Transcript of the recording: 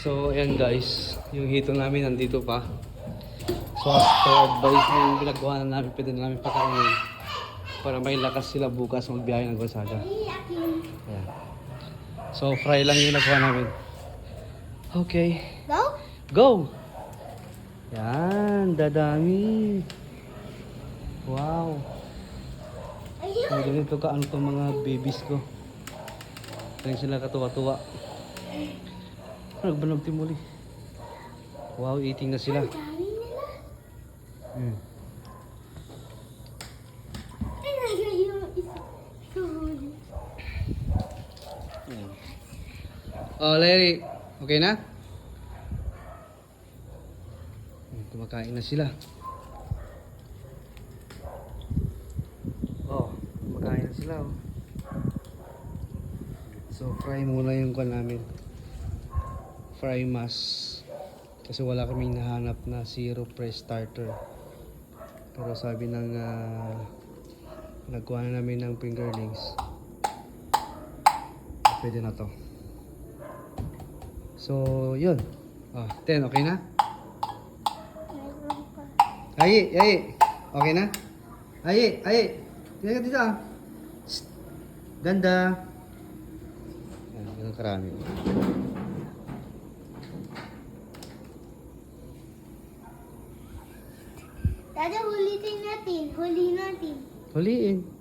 So, ayan guys. Yung hito namin nandito pa. So, after advice na yung pinagawa na namin, pwede na namin pakainin. Para may lakas sila bukas magbiyahe ng Gonzaga. Ayan. So, fry lang yung nagawa namin. Okay. Go? Go! Yan, dadami. Wow. Ay, ganito ka ano mga babies ko. Kaya sila katuwa-tuwa. Ano, Nagbanog timuli. Wow, eating na sila. Dami nila. Hmm. Ay, nasa yung isa. Suhuli. Oh, Larry. Okay na? Hmm, Kumakain na sila. Oh, kumakain na sila. Oh. So, fry muna yung kwan namin. Fry mas. Kasi wala kaming nahanap na zero press starter. Pero sabi ng uh, nagkuha na namin ng fingerlings. Pwede na to. So, yun. Oh, 10, okay na? Ayi, ayi. Okay na? Ayi, ayi. Tingnan ka dito ah. Ganda. Yan, ganun karami. Dada, hulitin natin. Huli natin. Huliin.